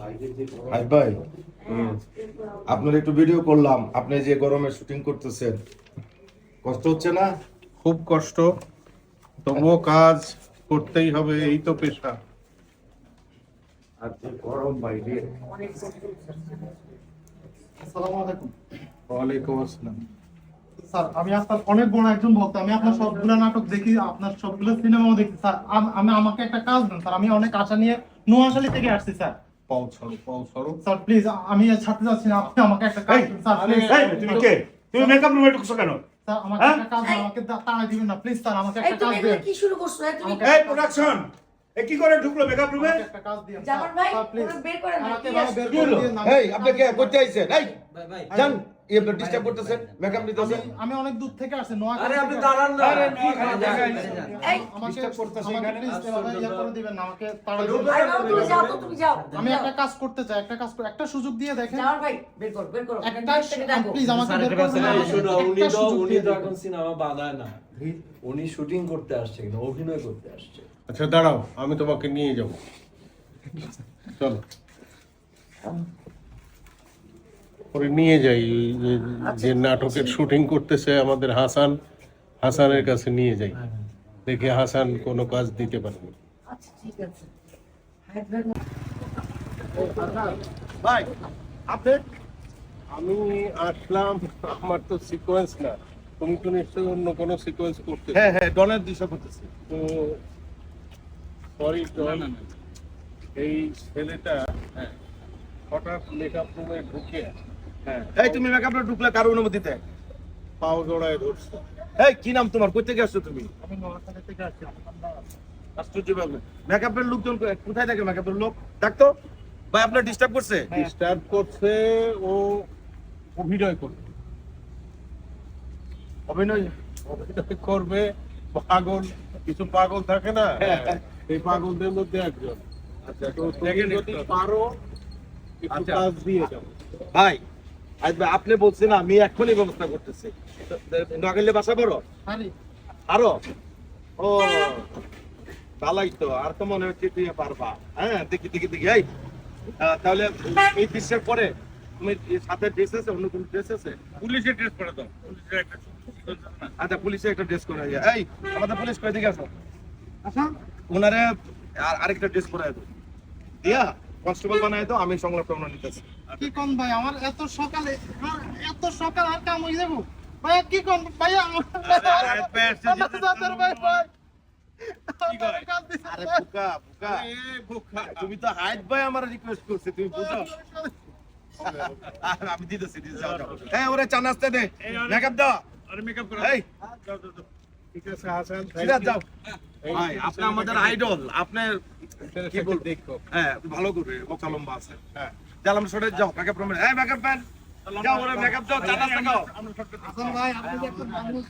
High ভাই। আপনার একটু ভিডিও করলাম। আপনি যে গরমে শুটিং করতেছেন কষ্ট হচ্ছে না? খুব কষ্ট। তবুও কাজ করতেই হবে এই তো পেশা। গরম বাইরে আসসালামু আলাইকুম। ওয়ালাইকুম আসসালাম। স্যার আমি আপনার অনেক বড় একজন ভক্ত। আমি আপনার সবগুলো নাটক দেখি আপনার সবগুলো সিনেমাও দেখি। স্যার আমি আমাকে একটা কাজ দেন। স্যার আমি অনেক আশা নিয়ে নোয়াখালী থেকে আসছি স্যার। পাও ছাড়ো পাও ছাড়ো। স্যার প্লিজ আমি আর ছাড়তে যাচ্ছি না। আপনি আমাকে একটা কাজ দেন স্যার প্লিজ এই, তুমি কে? তুমি মেকআপ রুমে ঢুকছো কেন? স্যার আমাকে হ্যাঁ? একটা কাজ আমাকে তাড়াই দিবেন না। প্লিজ স্যার আমাকে একটা কাজ দিন। কি শুরু করছ? তুমি এই প্রোডাকশন এ কি করে ঢুকলো মেকআপ রুমে একটা কাজ দিন জামান ভাই বের করেন আমাকে? বের করে? দিন এই আপনি কে? করতে আইছেন এই ভাই ভাই। জান আপনি ডিস্টার্ব করতেছেন মেকআপ আমি নিতেছেন আমি অনেক দূর থেকে আসছি নোয়াখালী আরে আপনি দাঁড়ান না। আরে, আমাকে disturb করতেছে আমাকে এখানে। ইয়ে করে দিবেন না আমাকে তুমি যাও তো তুমি যাও। আমি একটা কাজ করতে চাই একটা কাজ একটা সুযোগ দিয়ে দেখেন। জামান ভাই বের করো বের করো। একটা প্লিজ আমাকে বের স্যারের করবেন না, এই উনি তো উনি তো এখন সিনেমা বানায় না। উনি শুটিং করতে আসছে কিন্তু অভিনয় করতে আসছে। আচ্ছা দাঁড়াও আমি তোমাকে নিয়ে যাব। চলো। পরে নিয়ে যাই এই যে- যে নাটকের শুটিং করতেছে আমাদের হাসান হাসানের কাছে নিয়ে যাই। দেখি হাসান কোনো কাজ দিতে পারবে আচ্ছা আমি আসলাম আমার তো সিকোয়েন্স না। তুমি তো নিশ্চয়ই অন্য কোনো সিকোয়েন্স করতে হ্যাঁ হ্যাঁ ডনের দিশা করতেছি। তো সরি এই ছেলেটা হঠাৎ মেকআপ রুমে ঢুকে হ্যাঁ এই তুমি মেকআপ ঢুকলে কার অনুমতিতে? পাও জড়ায় ধরছে। এই কি নাম তোমার? কই থেকে আসছো তুমি? আমি নোয়াখালী থেকে আসছি আশ্চর্য ব্যাপার মেকআপের লোকজন কোথায় থাকে মেকআপের লোক? ডাকতো ভাই আপনার ডিস্টার্ব করছে? ডিস্টার্ব করছে ও অভিনয় করবে। অভিনয়? অভিনয় করবে পাগল কিছু পাগল থাকে না? এই পাগলদের মধ্যে একজন। আচ্ছা তো তুমি যদি পারো একটু আচ্ছা। কাজ দিয়ে যাও। ভাই আপনি বলছেন আমি এখনই ব্যবস্থা করতেছি। নগেলে বাসা বড়? আরও। ও ভালোই তো আর তো মনে হচ্ছে তুই পারবা। হ্যাঁ দেখি দেখি দেখি এই আহ, তাহলে এই দৃশ্যের পরে তুমি সাথে ড্রেস আছে অন্য কোনো ড্রেস আছে? পুলিশের ড্রেস পরে দাও পুলিশের একটা আচ্ছা পুলিশে একটা ড্রেস করে যায় এই আমাদের পুলিশ কয় দিকে আসো আচ্ছা। ওনারে আর আরেকটা ড্রেস করে দাও। দিয়া? কনস্টেবল বানায় দাও আমি সংলাপ টংলাপ নিতেছি কি কোন ভাই আমার এত সকালে এত সকাল আর কাম হয়ে যাব। ভাই কি কোন ভাই আমার ভাই, ভাই। আরে। বুকা বুকা। তুমি তো হাইট ভাই আমার রিকোয়েস্ট করছে তুমি বুঝো? আমি দিতেছি দিতেছি যাও যাও। এই ওরে চা নাস্তে দে। মেকআপ দাও। আরে মেকআপ করো। এই। যাও, যাও, যাও। ঠিক আছে হাসান যাও। আপনি আমাদের আইডল আপনি কি বলব? দেখো। হ্যাঁ ভালো করে বোকা লম্বা আছে। হ্যাঁ। জালাম সরে যাও মেকআপ রুমে এই মেকআপ প্যান যাও ওরে মেকআপ দাও চা নাস্তা দাও হাসান ভাই আপনি যে একটা মানুষ